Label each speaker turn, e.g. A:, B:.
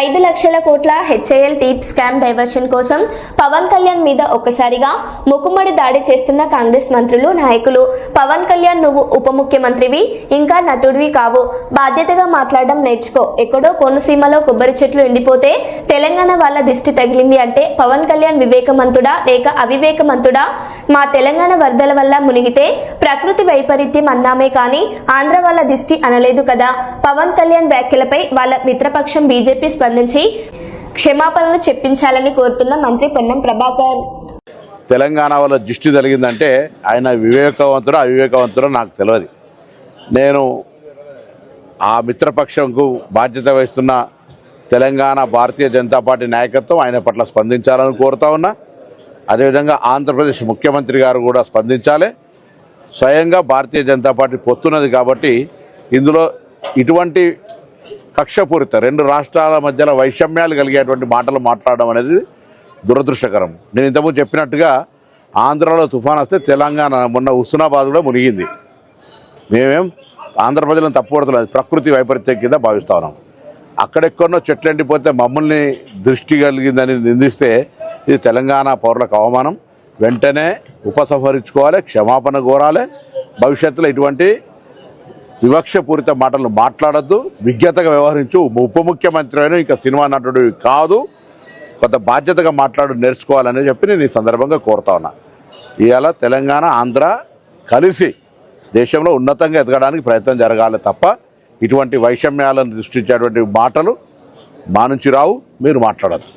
A: ఐదు లక్షల కోట్ల హెచ్ఐఎల్ టీప్ స్కామ్ డైవర్షన్ కోసం పవన్ కళ్యాణ్ మీద ఒక్కసారిగా ముక్కుమ్మడి దాడి చేస్తున్న కాంగ్రెస్ మంత్రులు నాయకులు. పవన్ కళ్యాణ్ నువ్వు ఉప ముఖ్యమంత్రివి ఇంకా నటుడివి కావు. బాధ్యతగా మాట్లాడడం నేర్చుకో. ఎక్కడో కోనసీమలో కొబ్బరి చెట్లు ఎండిపోతే తెలంగాణ వాళ్ళ దిష్టి తగిలింది అంటే పవన్ కళ్యాణ్ వివేకమంతుడా లేక అవివేకమంతుడా? మా తెలంగాణ వరదల వల్ల మునిగితే ప్రకృతి వైపరీత్యం అన్నామే కానీ ఆంధ్ర వాళ్ళ దిష్టి అనలేదు కదా. పవన్ కళ్యాణ్ వ్యాఖ్యలపై వాళ్ళ మిత్రపక్షం బీజేపీ స్పందించి క్షమాపణలు చెప్పించాలని కోరుతున్న మంత్రి పొన్నం ప్రభాకర్.
B: తెలంగాణ వల్ల దృష్టి జరిగిందంటే ఆయన వివేకవంతుడు అవివేకవంతుడు నాకు తెలియదు నేను ఆ మిత్రపక్షంకు బాధ్యత వహిస్తున్న తెలంగాణ భారతీయ జనతా పార్టీ నాయకత్వం ఆయన పట్ల స్పందించాలని కోరుతా ఉన్నా. అదేవిధంగా ఆంధ్రప్రదేశ్ ముఖ్యమంత్రి గారు కూడా స్పందించాలి. స్వయంగా భారతీయ జనతా పార్టీ పొత్తున్నది కాబట్టి ఇందులో ఇటువంటి కక్షపూరిత రెండు రాష్ట్రాల మధ్యలో వైషమ్యాలు కలిగేటువంటి మాటలు మాట్లాడడం అనేది దురదృష్టకరం. నేను ఇంతకుముందు చెప్పినట్టుగా ఆంధ్రాలో తుఫాన్ వస్తే తెలంగాణ మొన్న హుస్నాబాద్ కూడా మునిగింది. మేమేం ఆంధ్ర ప్రజలను తప్పుపడతలేదు ప్రకృతి వైపరీత్యం కింద భావిస్తా ఉన్నాం. అక్కడెక్కడో చెట్లు ఎండిపోతే మమ్మల్ని దృష్టి కలిగిందని నిందిస్తే ఇది తెలంగాణ పౌరులకు అవమానం. వెంటనే ఉపసంహరించుకోవాలి క్షమాపణ కోరాలి. భవిష్యత్తులో ఇటువంటి వివక్షపూరిత మాటలు మాట్లాడద్దు విజ్ఞతగా వ్యవహరించు. ఉప ముఖ్యమంత్రి అయినా ఇంకా సినిమా నటుడు కాదు. కొంత బాధ్యతగా మాట్లాడు నేర్చుకోవాలని చెప్పి నేను ఈ సందర్భంగా కోరుతా ఉన్నా. ఇవాళ తెలంగాణ ఆంధ్ర కలిసి దేశంలో ఉన్నతంగా ఎదగడానికి ప్రయత్నం జరగాలి తప్ప ఇటువంటి వైషమ్యాలను దృష్టించేటువంటి మాటలు మా నుంచి రావు మీరు మాట్లాడద్దు.